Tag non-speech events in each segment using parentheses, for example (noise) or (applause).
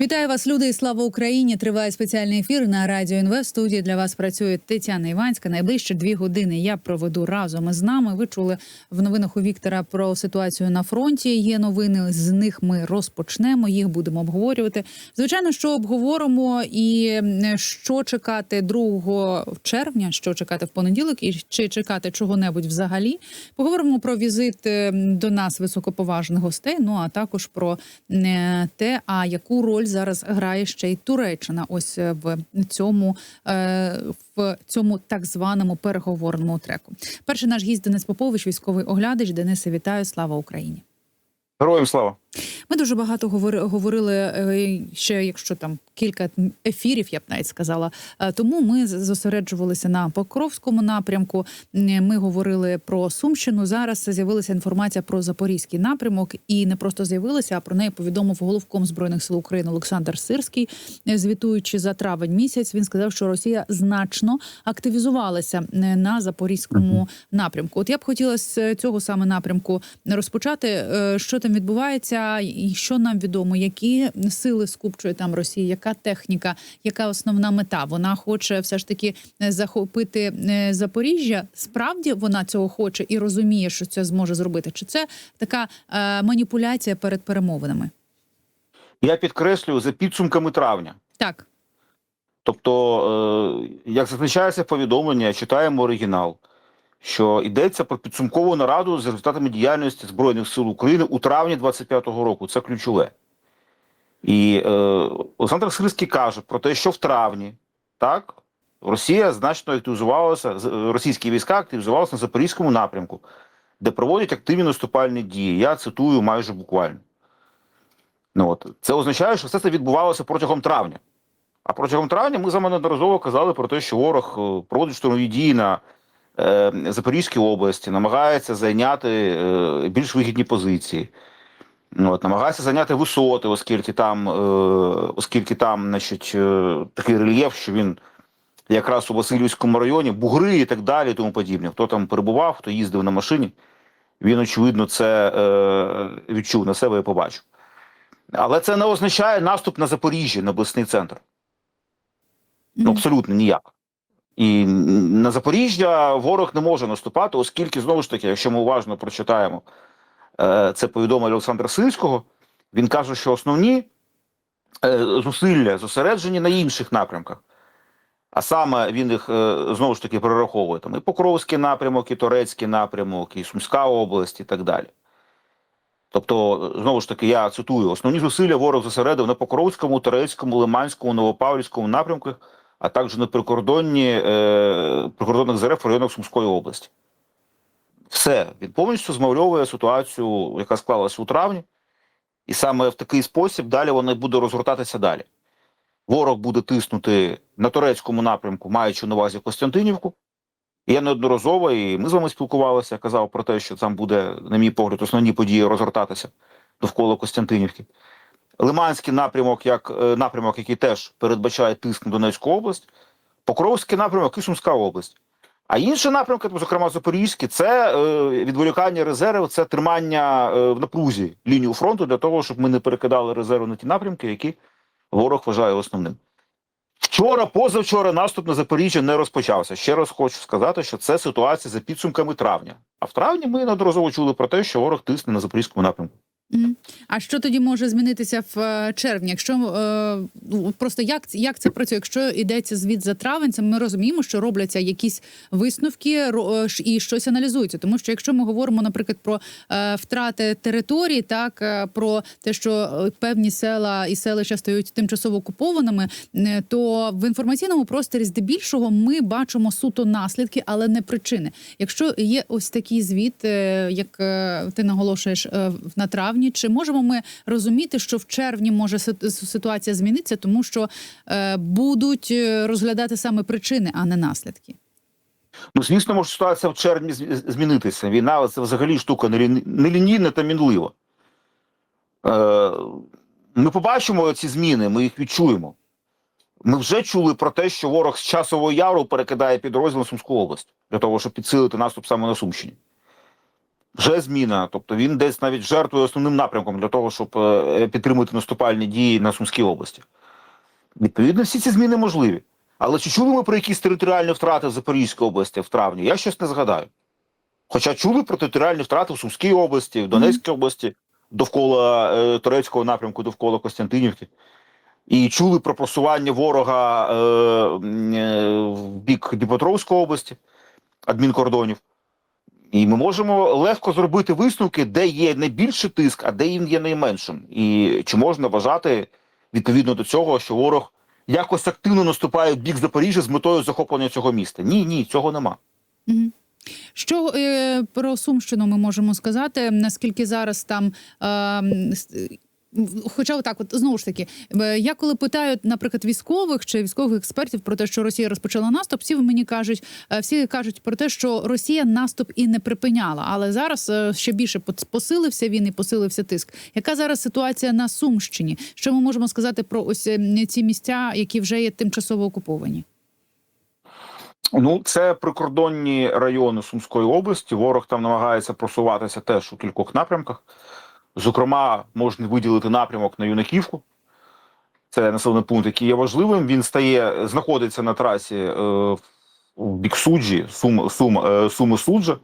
Вітаю вас, люди, і слава Україні! Триває спеціальний ефір на радіо НВ. В студії для вас працює Тетяна Іванська. Найближче дві години я проведу разом із нами. Ви чули в новинах у Віктора про ситуацію на фронті. Є новини. З них ми розпочнемо. Їх будемо обговорювати. Звичайно, що обговоримо і що чекати 2 червня, що чекати в понеділок, і чи чекати чого-небудь взагалі. Поговоримо про візит до нас високоповажних гостей. Ну а також про те, а яку роль зараз грає ще й Туреччина. Ось е, в цьому е, в цьому так званому переговорному треку. Перший наш гість Денис Попович, військовий оглядач. Денисе, вітаю! Слава Україні! Героям слава. Ми дуже багато говори- говорили е, ще, якщо там кілька ефірів, я б навіть сказала. Е, Тому ми зосереджувалися на Покровському напрямку. Ми говорили про Сумщину. Зараз з'явилася інформація про запорізький напрямок, і не просто з'явилася, а про неї повідомив головком збройних сил України Олександр Сирський. Е, Звітуючи за травень місяць, він сказав, що Росія значно активізувалася на запорізькому напрямку. От я б хотіла з цього саме напрямку розпочати. Що там відбувається, і що нам відомо, які сили скупчує там Росія, яка техніка, яка основна мета? Вона хоче все ж таки е, захопити е, Запоріжжя. Справді вона цього хоче і розуміє, що це зможе зробити. Чи це така е, маніпуляція перед перемовинами? Я підкреслюю за підсумками травня. Так, Тобто, е, як зазначається в повідомленні, читаємо оригінал, що йдеться про підсумкову нараду з результатами діяльності Збройних сил України у травні 25-го року. Це ключове. І е, Олександр Сирський каже про те, що в травні так Росія значно активізувалася, е, російські війська активізувалися на Запорізькому напрямку, де проводять активні наступальні дії. Я цитую майже буквально. Ну, от. Це означає, що все це відбувалося протягом травня. А протягом травня ми з вами неодноразово казали про те, що ворог е, проводить штурмові дії на Запорізькій області, намагається зайняти е, більш вигідні позиції. Ну, От, намагається зайняти висоти, оскільки там, е, оскільки там значить, е, такий рельєф, що він якраз у Васильівському районі, бугри і так далі, і тому подібне. Хто там перебував, хто їздив на машині, він, очевидно, це е, відчув на себе і побачив. Але це не означає наступ на Запоріжжя, на обласний центр. Ну, абсолютно ніяк. І на Запоріжжя ворог не може наступати, оскільки, знову ж таки, якщо ми уважно прочитаємо е, це повідомлення Олександра Сильського, він каже, що основні е, зусилля зосереджені на інших напрямках. А саме він їх е, знову ж таки перераховує там і Покровський напрямок, і Торецький напрямок, і Сумська область, і так далі. Тобто, знову ж таки, я цитую: основні зусилля ворог зосередив на Покровському, Торецькому, Лиманському, Новопавлівському напрямках, а також на прикордонні е, прикордонних ЗРФ в районах Сумської області. Все, він повністю змальовує ситуацію, яка склалася у травні, і саме в такий спосіб далі вона буде розгортатися далі. Ворог буде тиснути на турецькому напрямку, маючи на увазі Костянтинівку. І я неодноразово, і ми з вами спілкувалися, казав про те, що там буде, на мій погляд, основні події розгортатися довкола Костянтинівки. Лиманський напрямок, як е, напрямок, який теж передбачає тиск на Донецьку область, Покровський напрямок і Сумська область. А інші напрямки, зокрема Запорізький, це е, відволікання резервів, це тримання е, в напрузі лінію фронту для того, щоб ми не перекидали резерви на ті напрямки, які ворог вважає основним. Вчора, позавчора, наступ на Запоріжжя не розпочався. Ще раз хочу сказати, що це ситуація за підсумками травня. А в травні ми неодноразово чули про те, що ворог тисне на запорізькому напрямку. А що тоді може змінитися в е, червні? Якщо е, ну, просто як, як це працює? Якщо йдеться звіт за травень, ми розуміємо, що робляться якісь висновки е, і щось аналізується. Тому що якщо ми говоримо, наприклад, про втрати територій, так про те, що певні села і селища стають тимчасово окупованими, то в інформаційному просторі здебільшого ми бачимо суто наслідки, але не причини. Якщо є ось такий звіт, як ти наголошуєш е, на травні, чи можемо ми розуміти, що в червні може ситуація змінитися, тому що е, будуть е, розглядати саме причини, а не наслідки? Ну, звісно, може ситуація в червні змінитися. Війна це взагалі штука нелі- нелінійна та мінлива. Е, ми побачимо ці зміни, ми їх відчуємо. Ми вже чули про те, що ворог з часового яру перекидає підрозділ на Сумську область для того, щоб підсилити наступ саме на Сумщині. Вже зміна. Тобто він десь навіть жертвує основним напрямком для того, щоб е, підтримати наступальні дії на Сумській області. Відповідно, всі ці зміни можливі. Але чи чули ми про якісь територіальні втрати в Запорізькій області в травні? Я щось не згадаю. Хоча чули про територіальні втрати в Сумській області, в Донецькій області, довкола е, турецького напрямку, довкола Костянтинівки. І чули про просування ворога е, е, в бік Дніпропетровської області, адмінкордонів. І ми можемо легко зробити висновки, де є найбільший тиск, а де він є найменшим. І чи можна вважати відповідно до цього, що ворог якось активно наступає в бік Запоріжжя з метою захоплення цього міста? Ні, ні, цього нема. Що е, про Сумщину ми можемо сказати? Наскільки зараз там. Е, Хоча отак, от знову ж таки, е, я коли питаю, наприклад, військових чи військових експертів про те, що Росія розпочала наступ, всі мені кажуть, е, всі кажуть про те, що Росія наступ і не припиняла, але зараз е, ще більше посилився він і посилився тиск. Яка зараз ситуація на Сумщині? Що ми можемо сказати про ось е, ці місця, які вже є тимчасово окуповані? Ну, це прикордонні райони Сумської області. Ворог там намагається просуватися теж у кількох напрямках. Зокрема, можна виділити напрямок на Юнаківку. Це населений пункт, який є важливим. Він стає, знаходиться на трасі е, в бік суджі, сум, сум, е, суми суджа.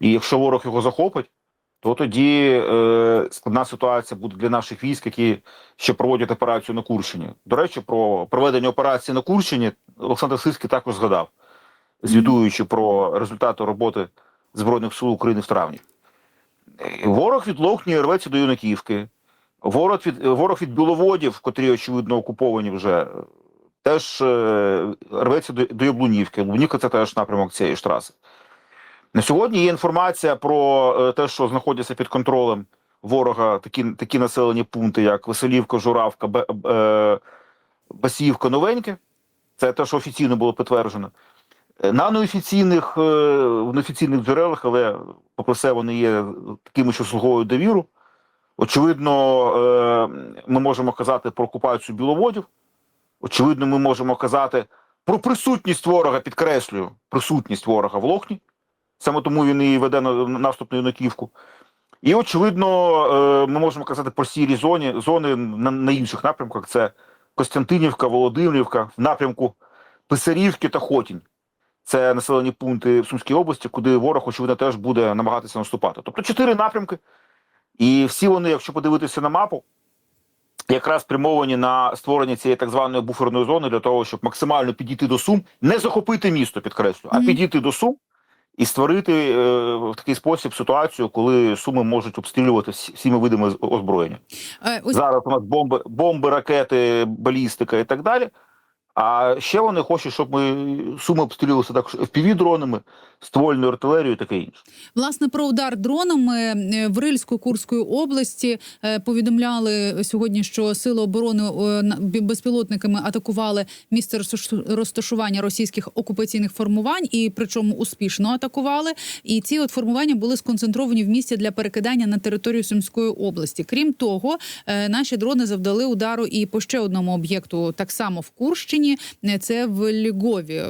І якщо ворог його захопить, то тоді е, складна ситуація буде для наших військ, які ще проводять операцію на Курщині. До речі, про проведення операції на Курщині Олександр Сирський також згадав, звітуючи про результати роботи Збройних сил України в травні. Ворог від Лохні рветься до Юнаківки. Ворог від, ворог від Біловодів, котрі, очевидно, окуповані вже, теж е, рветься до, до Яблунівки. Яблунівка – це теж напрямок цієї ж траси. На сьогодні є інформація про е, те, що знаходяться під контролем ворога такі, такі населені пункти, як Веселівка, Журавка, е, Басіївка, Новеньке. Це те, що офіційно було підтверджено. Е, На неофіційних, е, неофіційних джерелах, але попри все вони є такими, що слугують довіру. Очевидно, е, ми можемо казати про окупацію біловодів. Очевидно, ми можемо казати про присутність ворога, підкреслюю, присутність ворога в Лохні. Саме тому він і веде на наступ на Юнаківку. І, очевидно, ми можемо казати про сірі зони, зони на інших напрямках: це Костянтинівка, Володимирівка, в напрямку Писарівки та Хотінь. Це населені пункти в Сумській області, куди ворог, очевидно, теж буде намагатися наступати. Тобто чотири напрямки, і всі вони, якщо подивитися на мапу, якраз спрямовані на створення цієї так званої буферної зони для того, щоб максимально підійти до Сум, не захопити місто, підкреслю, а підійти до Сум і створити е, в такий спосіб ситуацію, коли Суми можуть обстрілювати всіми видами озброєння. Е, Зараз у нас бомби, бомби, ракети, балістика і так далі. А ще вони хочуть, щоб ми суми обстрілювалися також FPV-дронами, ствольною артилерією таке інше. Власне, про удар дронами е, в Рильську Курської області е, повідомляли сьогодні, що сили оборони е, безпілотниками атакували місце розташу- розташування російських окупаційних формувань, і причому успішно атакували. І ці от формування були сконцентровані в місті для перекидання на територію Сумської області. Крім того, наші дрони завдали удару і по ще одному об'єкту, так само в Курщині. Е, Це в Лігові. Е,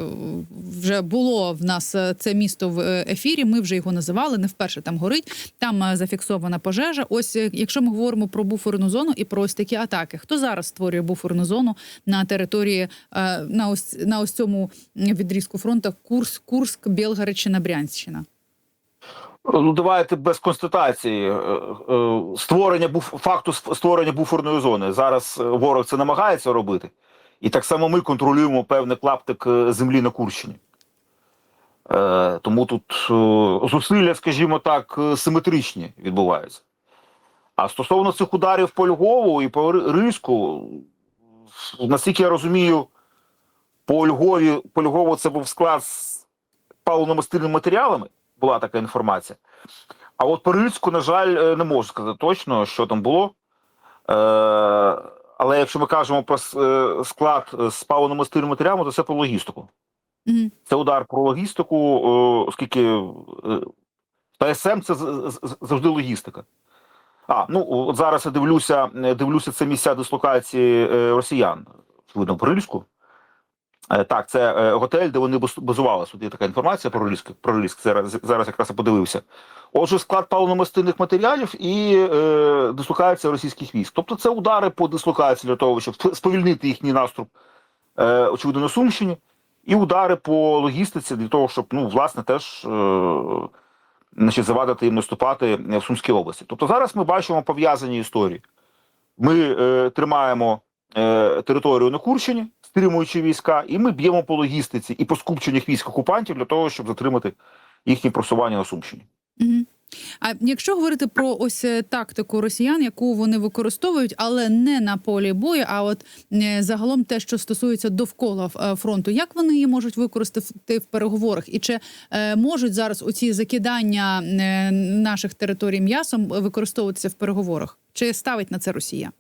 Вже було в нас е, це місто в е, ефірі. Ми вже його називали. Не вперше там горить. Там е, зафіксована пожежа. Ось якщо ми говоримо про буферну зону і про ось такі атаки, хто зараз створює буферну зону на території на ось на ось цьому відрізку фронту Курс, Курск, Білгородщина, Брянщина? Ну, давайте без констатації. Створення факту створення буферної зони. Зараз ворог це намагається робити. І так само ми контролюємо певний клаптик е, землі на Курщині. Е, Тому тут е, зусилля, скажімо так, е, симетричні відбуваються. А стосовно цих ударів по Львову і по Ри- Ризьку, наскільки я розумію, по Львові, по Львову це був склад з паливно-мастильними матеріалами, була така інформація. А от по Рильську, на жаль, е, не можу сказати точно, що там було. Е, але якщо ми кажемо про е, склад з паливно-мастильними матеріалами, то це про логістику. Мгм. Це удар про логістику, е, оскільки е, СМ це завжди логістика. А, ну от зараз я дивлюся, е, дивлюся це місця дислокації е, росіян, видно, по Рильську. Е, Так, це е, готель, де вони баз- базувалися. Тут є така інформація про риск. Про риск. Зараз, зараз якраз я подивився. Отже, склад паливно-мастильних матеріалів і е, дислокація російських військ. Тобто це удари по дислокації для того, щоб сповільнити їхній наступ, е, очевидно, на Сумщині, і удари по логістиці для того, щоб ну, власне теж е, значить, завадити їм наступати в Сумській області. Тобто зараз ми бачимо пов'язані історії. Ми е, тримаємо е, територію на Курщині, стримуючи війська, і ми б'ємо по логістиці і по скупченнях військ окупантів для того, щоб затримати їхнє просування на Сумщині. А якщо говорити про ось е, тактику росіян, яку вони використовують, але не на полі бою, а от е, загалом те, що стосується довкола фронту, як вони її можуть використати в переговорах? І чи можуть зараз оці закидання наших територій м'ясом використовуватися в переговорах? Чи ставить на це Росія?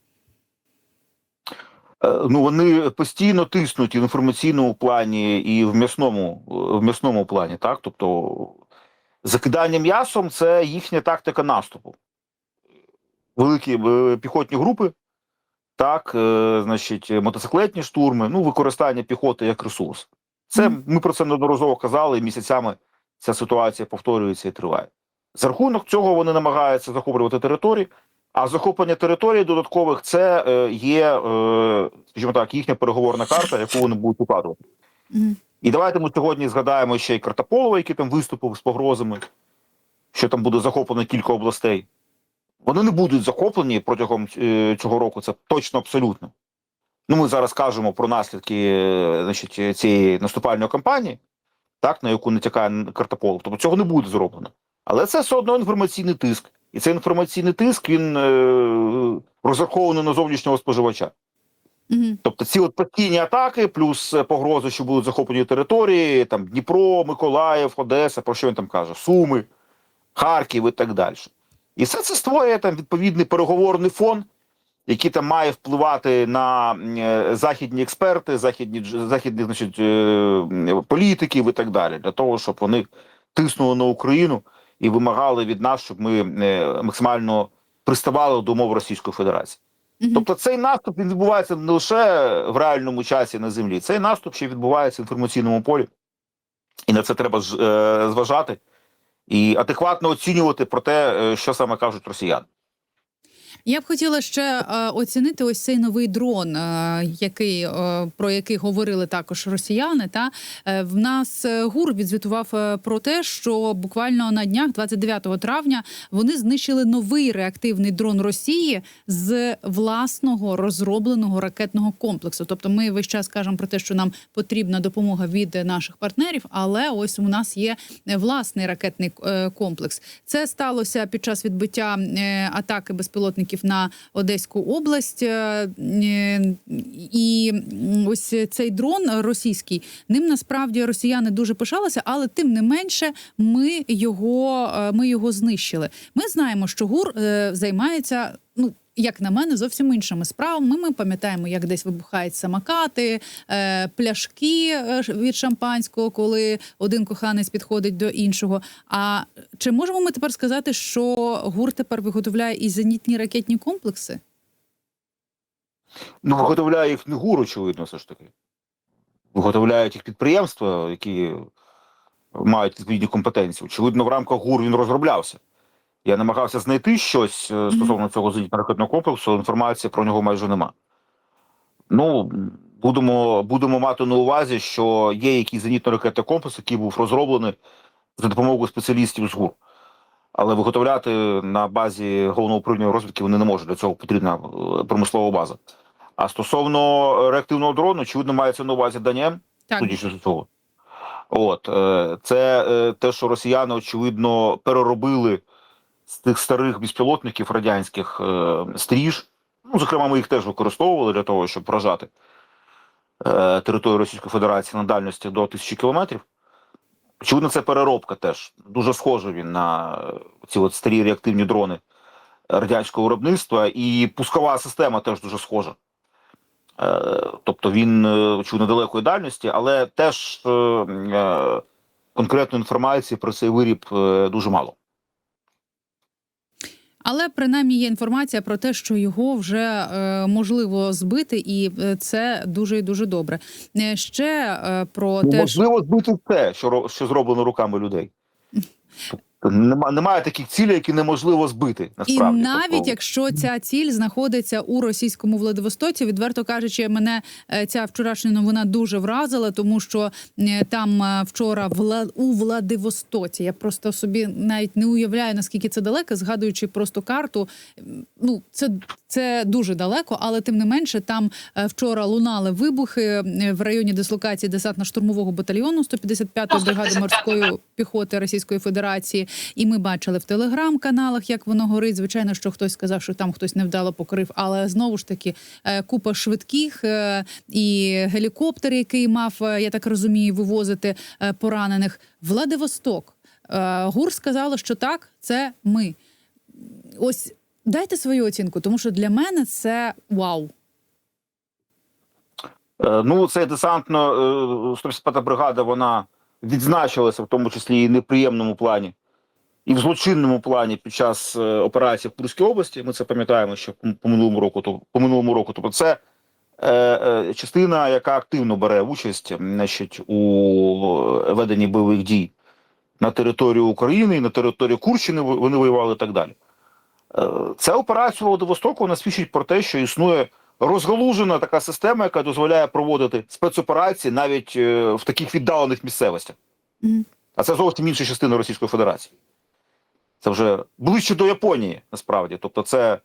Е, Ну вони постійно тиснуть і в інформаційному плані, і в м'ясному в м'ясному плані. Так, тобто закидання м'ясом це їхня тактика наступу. Великі е, піхотні групи, так, е, значить, мотоциклетні штурми, ну, використання піхоти як ресурс. Це ми про це неодноразово казали, і місяцями ця ситуація повторюється і триває. За рахунок цього вони намагаються захоплювати території, а захоплення територій додаткових це е, є, е, скажімо так, їхня переговорна карта, яку вони будуть укладувати. І давайте ми сьогодні згадаємо ще й Картополова, який там виступив з погрозами, що там буде захоплено кілька областей. Вони не будуть захоплені протягом е, цього року, це точно абсолютно. Ну, ми зараз кажемо про наслідки значить, цієї наступальної кампанії, так, на яку натякає Картополов. Тобто цього не буде зроблено. Але це все одно інформаційний тиск. І цей інформаційний тиск він е, розрахований на зовнішнього споживача. Мгм. Тобто ці от постійні атаки, плюс е, погрози, що будуть захоплені території, там Дніпро, Миколаїв, Одеса, про що він там каже, Суми, Харків і так далі. І все це створює там відповідний переговорний фон, який там має впливати на е, західні експерти, західні західні значить, е, політиків і так далі, для того, щоб вони тиснули на Україну і вимагали від нас, щоб ми е, максимально приставали до умов Російської Федерації. Тобто цей наступ він відбувається не лише в реальному часі на землі, цей наступ ще відбувається в інформаційному полі, і на це треба е, зважати і адекватно оцінювати про те, е, що саме кажуть росіяни. Я б хотіла ще е, оцінити ось цей новий дрон, е, який е, про який говорили також росіяни. Та в нас ГУР відзвітував про те, що буквально на днях, 29 травня, вони знищили новий реактивний дрон Росії з власного розробленого ракетного комплексу. Тобто, ми весь час кажемо про те, що нам потрібна допомога від наших партнерів, але ось у нас є власний ракетний комплекс. Це сталося під час відбиття атаки безпілотників на Одеську область. Е, І ось цей дрон російський ним насправді росіяни дуже пишалися, але тим не менше ми його, е, ми його знищили. Ми знаємо, що ГУР е, займається. Ну як на мене, зовсім іншими справами. Ми пам'ятаємо, як десь вибухають самокати, е, пляшки е, від шампанського, коли один коханець підходить до іншого. А чи можемо ми тепер сказати, що ГУР тепер виготовляє і зенітні ракетні комплекси? Ну, виготовляє їх не ГУР, очевидно, все ж таки. Виготовляють їх підприємства, які мають відповідні компетенції. Очевидно, в рамках ГУР він розроблявся. Я намагався знайти щось е, стосовно цього зенітно-ракетного комплексу, інформації про нього майже нема. Ну, будемо, будемо мати на увазі, що є якийсь зенітно-ракетний комплекс, який був розроблений за допомогою спеціалістів з ГУР. Але виготовляти на базі головного управління розвідки вони не можуть. Для цього потрібна е, промислова база. А стосовно реактивного дрону, очевидно, мається на увазі Даніем, судячи з цього. От, е, це те, що росіяни, очевидно, переробили з тих старих безпілотників радянських е, стріж. Ну, зокрема, ми їх теж використовували для того, щоб вражати е, територію Російської Федерації на дальності до тисячі кілометрів. Очевидно, це переробка теж. Дуже схожий він на е, ці от старі реактивні дрони радянського виробництва, і пускова система теж дуже схожа. Е, Тобто він, е, очевидно, далекої дальності, але теж конкретної інформації про цей виріб дуже мало. Але принаймні є інформація про те, що його вже е, можливо збити, і е, це дуже і дуже добре. Е, Ще е, про те, що Можливо, збити те, що, що зроблено руками людей. (laughs) Нема, немає таких цілей, які неможливо збити. І навіть Тобто, якщо ця ціль знаходиться у російському Владивостоці, відверто кажучи, мене е, ця вчорашня новина дуже вразила, тому що е, там е, вчора вла... у Владивостоці я просто собі навіть не уявляю наскільки це далеко, згадуючи просто карту. Ну це, це дуже далеко, але тим не менше там вчора лунали вибухи в районі дислокації десантно-штурмового батальйону 155-ї бригади морської піхоти Російської Федерації. І ми бачили в телеграм-каналах, як воно горить. Звичайно, що хтось сказав, що там хтось невдало покрив, але знову ж таки е, купа швидких е, і гелікоптер, який мав, е, я так розумію, вивозити поранених. Владивосток. ГУР сказало, що так, це ми. Ось дайте свою оцінку, тому що для мене це вау. Ну, це десантно е, 155 бригада, вона відзначилася в тому числі і неприємному плані, і в злочинному плані під час е, операції в Курській області. Ми це пам'ятаємо, що по- минулому року, то по минулому року. Тобто, це е, е, частина, яка активно бере участь значить, у веденні бойових дій на територію України, на території Курщини вони воювали і так далі. Е, Ця операція Владивостоку вона свідчить про те, що існує розгалужена така система, яка дозволяє проводити спецоперації навіть е, в таких віддалених місцевостях. А це зовсім інша частина Російської Федерації. Це вже ближче до Японії, насправді. Тобто, це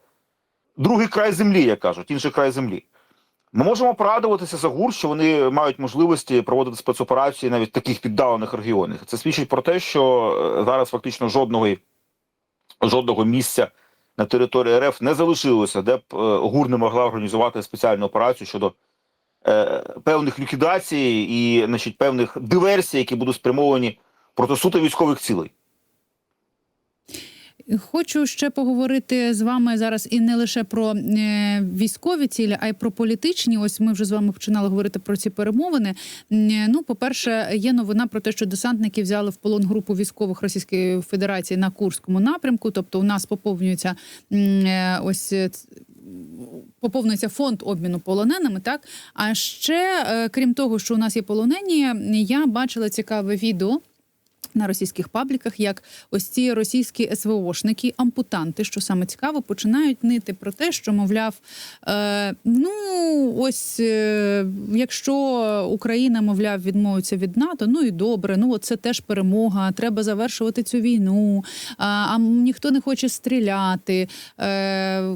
другий край землі, як кажуть, інший край землі. Ми можемо порадуватися за ГУР, що вони мають можливості проводити спецоперації навіть в таких віддалених регіонах. Це свідчить про те, що е, зараз фактично жодного, жодного місця на території РФ не залишилося, де б е, ГУР не могла організувати спеціальну операцію щодо е, певних ліквідацій і значить, певних диверсій, які будуть спрямовані проти суто військових цілей. Хочу ще поговорити з вами зараз і не лише про е, військові цілі, а й про політичні. Ось ми вже з вами починали говорити про ці перемовини. Е, Ну, по-перше, є новина про те, що десантники взяли в полон групу військових Російської Федерації на Курському напрямку. Тобто, у нас поповнюється е, ось. Поповнюється фонд обміну полоненими, так а ще крім того, що у нас є полонені, я бачила цікаве відео на російських пабліках, як ось ці російські СВОшники, ампутанти, що саме цікаво, починають нити про те, що мовляв, е, ну ось е, якщо Україна, мовляв, відмовиться від НАТО, ну і добре, ну це теж перемога. Треба завершувати цю війну. А, а ніхто не хоче стріляти. Е,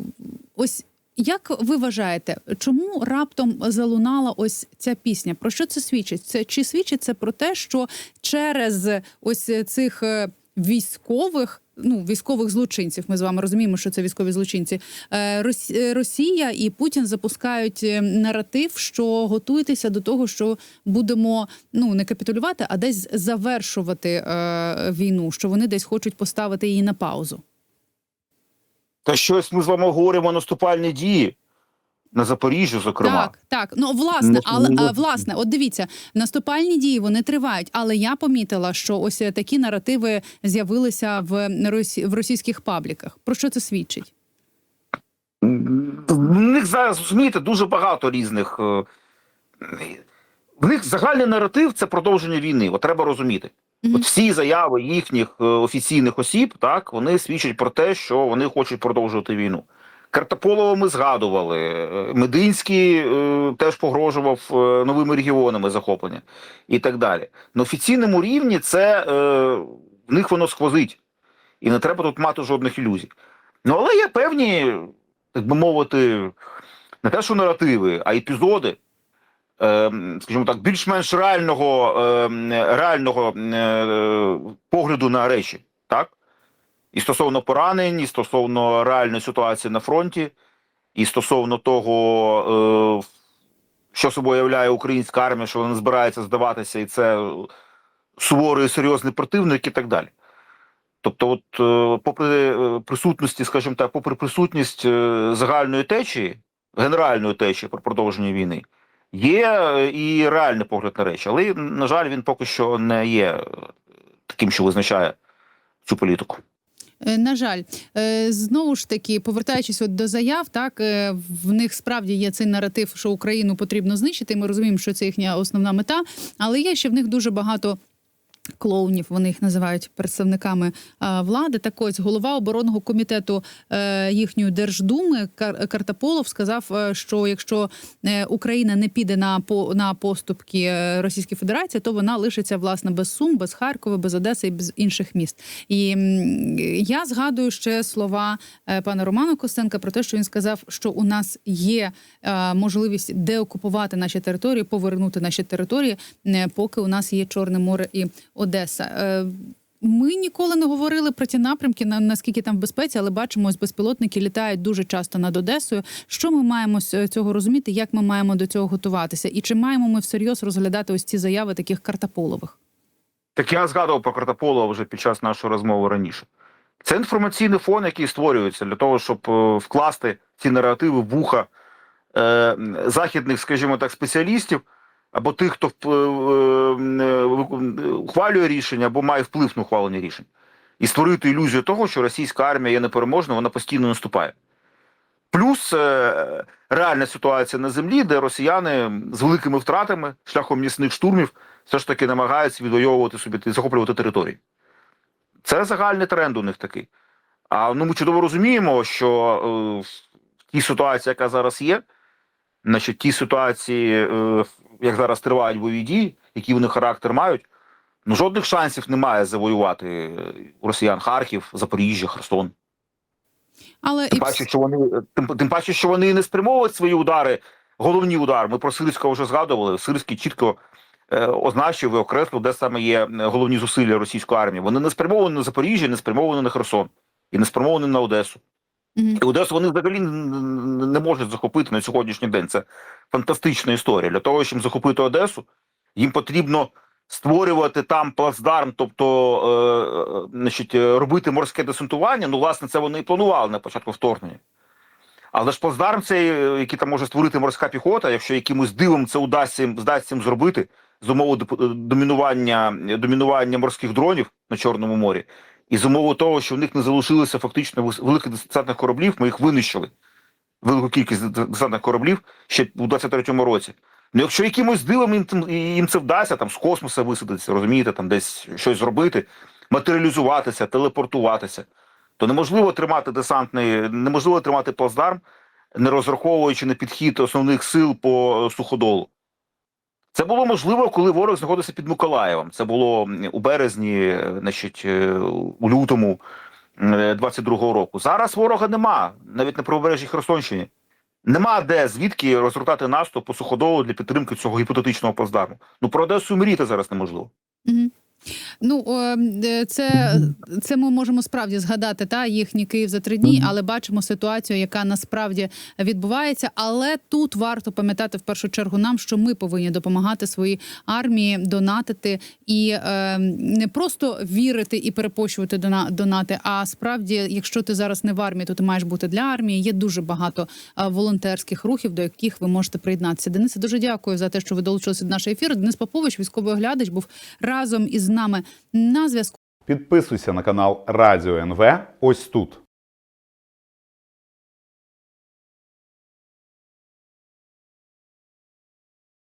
ось. Як ви вважаєте, чому раптом залунала ось ця пісня? Про що це свідчить? Це чи свідчить це про те, що через ось цих е, військових, ну військових злочинців, ми з вами розуміємо, що це військові злочинці, е, Росія і Путін запускають е, наратив, що готуйтеся до того, що будемо ну не капітулювати, а десь завершувати війну, що вони десь хочуть поставити її на паузу. Та щось ми з вами говоримо наступальні дії на Запоріжжі, зокрема. Так, так. Ну власне, але а, власне, от дивіться, наступальні дії вони тривають. Але я помітила, що ось е, такі наративи з'явилися в в російських пабліках. Про що це свідчить? В них зараз розумієте дуже багато різних. е, В них загальний наратив це продовження війни. От треба розуміти. От всі заяви їхніх е, офіційних осіб, так вони свідчать про те, що вони хочуть продовжувати війну. Картополова ми згадували. е, Мединський е, теж погрожував е, новими регіонами захоплення і так далі. На офіційному рівні це е, в них воно сквозить, і не треба тут мати жодних ілюзій. Ну але є певні, так би мовити, не те, що наративи, а епізоди, скажімо так, більш-менш реального, е, реального е, погляду на речі, так? І стосовно поранень, і стосовно реальної ситуації на фронті, і стосовно того, е, що собою являє українська армія, що вона збирається здаватися, і це суворий серйозний противник, і так далі. Тобто, от, е, попри присутності, скажімо так, попри присутність загальної течії, генеральної течії про продовження війни, є е, і реальний погляд на речі, але, на жаль, він поки що не є е, таким, що визначає цю політику. Е, На жаль, знову ж таки, повертаючись от до заяв, так в них справді є цей наратив, що Україну потрібно знищити. Ми розуміємо, що це їхня основна мета, але є ще в них дуже багато. Клоунів вони їх називають представниками влади. Так ось голова оборонного комітету е, їхньої держдуми Кар- Картаполов сказав, е, що якщо е, Україна не піде на по на поступки Російської Федерації, то вона лишиться власне без Сум, без Харкова, без Одеси і без інших міст. І я згадую ще слова пана Романа Костенка про те, що він сказав, що у нас є можливість деокупувати наші території, повернути наші території, поки у нас є Чорне море і Одеса. Е, Ми ніколи не говорили про ті напрямки, на наскільки там в безпеці, але бачимо, ось безпілотники літають дуже часто над Одесою. Що ми маємо з цього розуміти? Як ми маємо до цього готуватися? І чи маємо ми всерйоз розглядати ось ці заяви таких картаполових? Так я згадував про Картополова вже під час нашої розмови раніше. Це інформаційний фон, який створюється для того, щоб е, вкласти ці наративи в вуха е, західних, скажімо так, спеціалістів або тих, хто е, е, ухвалює рішення або має вплив на ухвалення рішень, і створити ілюзію того, що російська армія є непереможною, вона постійно наступає. Плюс е, реальна ситуація на землі, де росіяни з великими втратами шляхом місних штурмів все ж таки намагаються відвоювати собі захоплювати території. Це загальний тренд у них такий. А ну ми чудово розуміємо, що е, в тій ситуації, яка зараз є, значить, ті ситуації, е, як зараз тривають бойові дії, які вони характер мають, ну жодних шансів немає завоювати е, у росіян Харків, Запоріжжя, Херсон. Але Тим і паче, що вони тим, тим паче, що вони не спрямовують свої удари. Головні удари. Ми про Сирського вже згадували. Сирський чітко е, означив і окреслив, де саме є е, головні зусилля російської армії. Вони не спрямовані на Запоріжжя, не спрямовані на Херсон і не спрямовані на Одесу. І Одесу вони взагалі не можуть захопити на сьогоднішній день. Це фантастична історія. Для того, щоб захопити Одесу, їм потрібно створювати там плацдарм, тобто е, е, значить, е, робити морське десантування. Ну, власне, це вони і планували на початку вторгнення. Але ж плацдарм цей, е, який там може створити морська піхота, якщо якимось дивом це удасться їм, здасться їм зробити з умови домінування, домінування морських дронів на Чорному морі, і з умови того, що в них не залишилося фактично великих десантних кораблів, ми їх винищили. Велику кількість десантних кораблів ще у 23-му році. Ну, якщо якимось дивом їм, їм це вдасться, там з космоса висадитися, розумієте, там десь щось зробити, матеріалізуватися, телепортуватися, то неможливо тримати десантний, неможливо тримати плацдарм, не розраховуючи на підхід основних сил по е, суходолу. Це було можливо, коли ворог знаходився під Миколаєвом. Це було у березні, е, значить, е, у лютому е, 22-го року. Зараз ворога нема, навіть на правобережжі Херсонщині. Нема де звідки розгортати наступ по суходолу для підтримки цього гіпотетичного плацдарму. Ну про Одесу мріти зараз неможливо. Мгм. Ну е, це, це ми можемо справді згадати та їхній Київ за три дні, але бачимо ситуацію, яка насправді відбувається. Але тут варто пам'ятати в першу чергу нам, що ми повинні допомагати своїй армії, донатити і е, не просто вірити і перепощувати дона- донати. А справді, якщо ти зараз не в армії, то ти маєш бути для армії. Є дуже багато е, волонтерських рухів, до яких ви можете приєднатися. Денисе, дуже дякую за те, що ви долучилися до нашого ефіру. Денис Попович, військовий оглядач, був разом із нами на зв'язку. Підписуйся на канал Радіо НВ ось тут.